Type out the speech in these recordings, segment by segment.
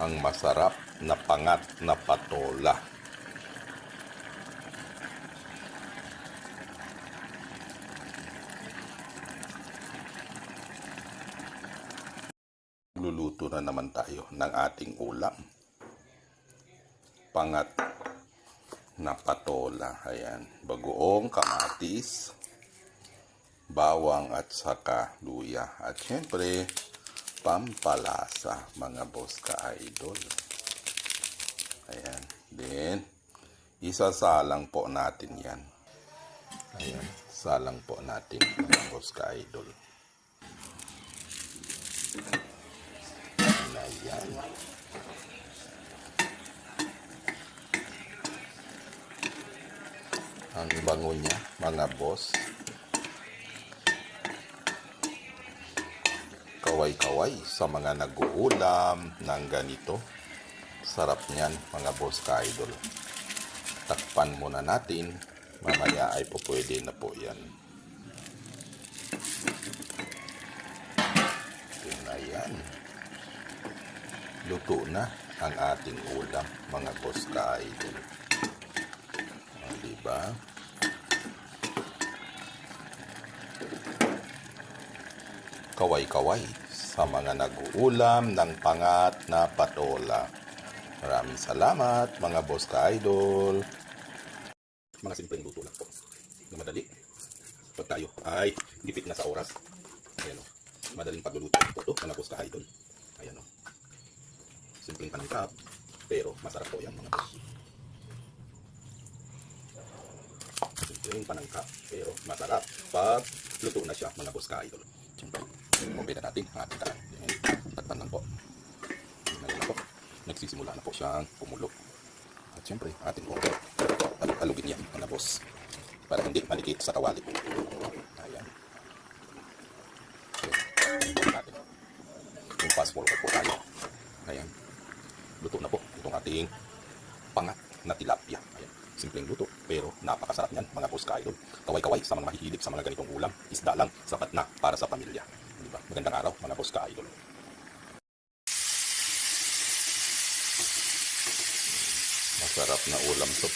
ang masarap na pangat na patola. Luluto na naman tayo ng ating ulam. Pangat na patola. Ayan. Bagoong kamatis, bawang at saka luya. At syempre, pampalasa mga boss ka-idol. Ayan. Then, isasalang po natin yan. Ayan. Salang po natin mga boss ka-idol. Ayan. Ang bango niya, mga boss. Kaway-kaway sa mga nag-uulam ng ganito. Sarap niyan, mga boss ka-idol. Takpan muna natin. Mamaya ay po pwede na po yan. Yun na yan. Luto na ang ating ulam, mga boss ka-idol. O, diba? Kaway-kaway sa mga nag-uulam ng pangat na patola. Maraming salamat, mga boss ka-idol. Mga simpleng luto lang po. Na madali. Pag tayo ay gipit na sa oras. Ayan o. Madaling pagluluto po ito, mga boss ka-idol. Ayan o. Simpleng panangkap, pero masarap po yan mga boss. Simpleng panangkap, pero masarap. Pag luto na siya, mga boss ka-idol. Siyempre, umpi na natin ang ating. Ayan, Takpan lang po. Ayan na po. Nagsisimula na po siyang pumulo. At siyempre, ating order. Alugin yan, mga. Para hindi malikit sa kawali. Ayan. Okay. Yung fast forward po tayo. Ayan. Luto na po itong ating pangat na tilapia. Ayan. Simpleng luto, pero napakasarap niyan, mga boss ka-idol. Kaway-kaway sa mga mahihilig sa mga ganitong ulam. Isda lang, sapat na para sa pamilya. Di ba? Magandang araw, mga boss ka-idol. Masarap na ulam to.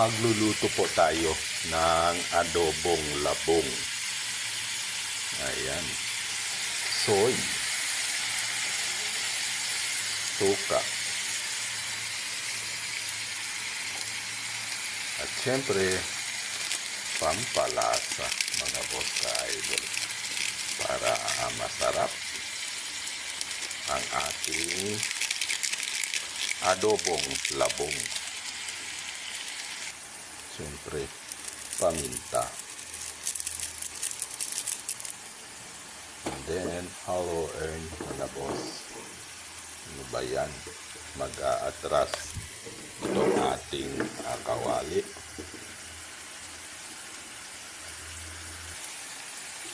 Magluluto po tayo ng adobong labong. Ayan. Soy. Tuka. At syempre, pampalasa mga boss ka-idol. Para masarap ang ating adobong labong. Siyempre, paminta. Then, hollow earn mga boss. Ano ba yan? Mag-aatras itong ating ah, kawali.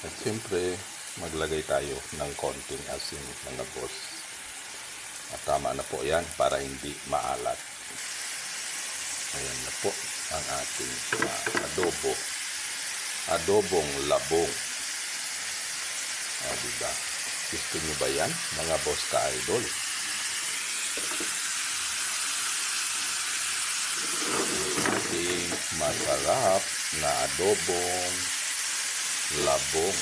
At siyempre, maglagay tayo ng konting asin mga boss. At tama na po yan para hindi maalat. Ayan na po ang ating ah, adobo. Adobong labong. Ah, diba? Gusto nyo ba yan, mga boss ka-idol? Ating masarap na adobong labong.